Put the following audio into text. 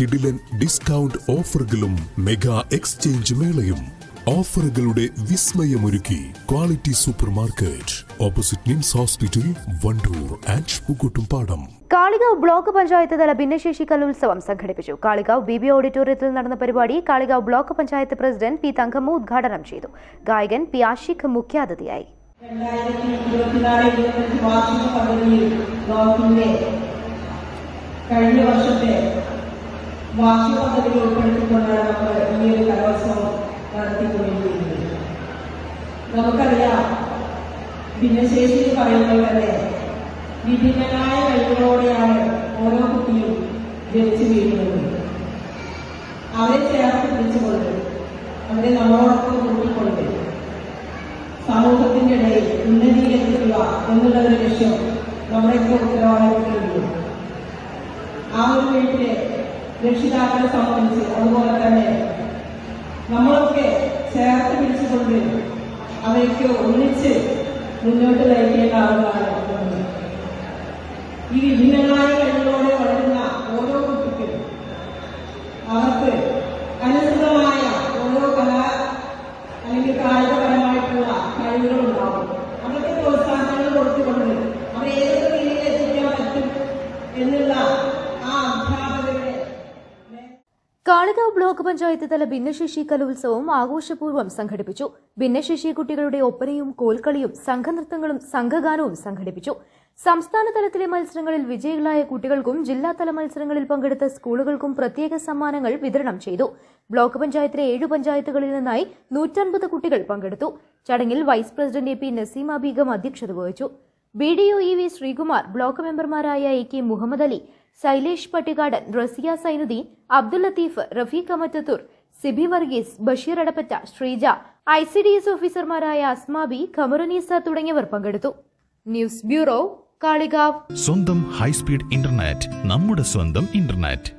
കിടിലൻ ഡിസ്കൗണ്ട് ഓഫറുകളും mega exchange മേളയും. ഓഫറുകളുടെ വിസ്മയമൊരുക്കി quality super market opposite NIMS hospital Wandoor and Pookkottumpadam Kalikavu block panchayat തല ഭിന്നശേഷി കലോത്സവം സംഘടിപ്പിച്ചു. കാളികാവ് ബി ബി ഓഡിറ്റോറിയത്തിൽ നടന്ന പരിപാടി Kalikavu block panchayat president P Thankamma ഉദ്ഘാടനം ചെയ്തു. ഗായകൻ പി ആഷിഖ് മുഖ്യാതിഥിയായി. കഴിഞ്ഞ വർഷത്തെ വാർഷിക പദ്ധതിയിൽ ഉൾപ്പെടുത്തിക്കൊണ്ടാണ് നമ്മൾ ഈ ഒരു കലോത്സവം നടത്തിക്കൊണ്ടിരിക്കുന്നത്. നമുക്കറിയാം ഭിന്നശേഷി എന്ന് പറയുന്നത് തന്നെ വിഭിന്നമായ കഴിവുകളോടെയാണ് ഓരോ കുട്ടിയും ജനിച്ചു വീഴുന്നത്. അവരെ ചേർത്ത് പിടിച്ചുകൊണ്ട് അവരെ നമ്മളോടൊപ്പം കൂട്ടിക്കൊണ്ട് സമൂഹത്തിന്റെ ഇടയിൽ ഉന്നതീകരിക്കുക എന്നുള്ള ഒരു ലക്ഷ്യം നമ്മുടെയൊക്കെ ഉത്തരവാദിത്തത്തിലുണ്ട് ആ ഒരു വീട്ടിലെ രക്ഷിതാക്കളെ സംബന്ധിച്ച് അതുപോലെ തന്നെ നമ്മളൊക്കെ ചേർത്ത് പിടിച്ചുകൊണ്ട് അവയ്ക്ക് ഒന്നിച്ച് മുന്നോട്ട് നയിക്കേണ്ട ആളുകളാണ്. ഈ വിഭിന്നങ്ങളായ കഴിവുകളോടെ വളരുന്ന ഓരോ കുട്ടിക്കും അവർക്ക് അനുസൃതമായ കാളികാവ് ബ്ലോക്ക് പഞ്ചായത്ത് തല ഭിന്നശേഷി കലോത്സവം ആഘോഷപൂർവം സംഘടിപ്പിച്ചു. ഭിന്നശേഷി കുട്ടികളുടെ ഒപ്പനയും കോൽക്കളിയും സംഘനൃത്തങ്ങളും സംഘഗാനവും സംഘടിപ്പിച്ചു. സംസ്ഥാന തലത്തിലെ മത്സരങ്ങളിൽ വിജയികളായ കുട്ടികൾക്കും ജില്ലാതല മത്സരങ്ങളിൽ പങ്കെടുത്ത സ്കൂളുകൾക്കും പ്രത്യേക സമ്മാനങ്ങൾ വിതരണം ചെയ്തു. ബ്ലോക്ക് പഞ്ചായത്തിലെ ഏഴു പഞ്ചായത്തുകളിൽ നിന്നായി നൂറ്റൻപത് കുട്ടികൾ പങ്കെടുത്തു. ചടങ്ങിൽ vice president A P Naseema Beegum അധ്യക്ഷത വഹിച്ചു. B D O E V Sreekumar block മെമ്പർമാരായ A K Muhammad Ali Shailesh Pattikadan Rasiya Sainudheen Abdul Latheef Rafeeq Amattathur Sibi Varghese Basheer Adappatta Sreeja I C D S ഓഫീസർമാരായ അസ്മാബി ഖമറുനീസ തുടങ്ങിയവർ പങ്കെടുത്തു. News bureau Kalikavu. സ്വന്തം high speed internet നമ്മുടെ സ്വന്തം internet.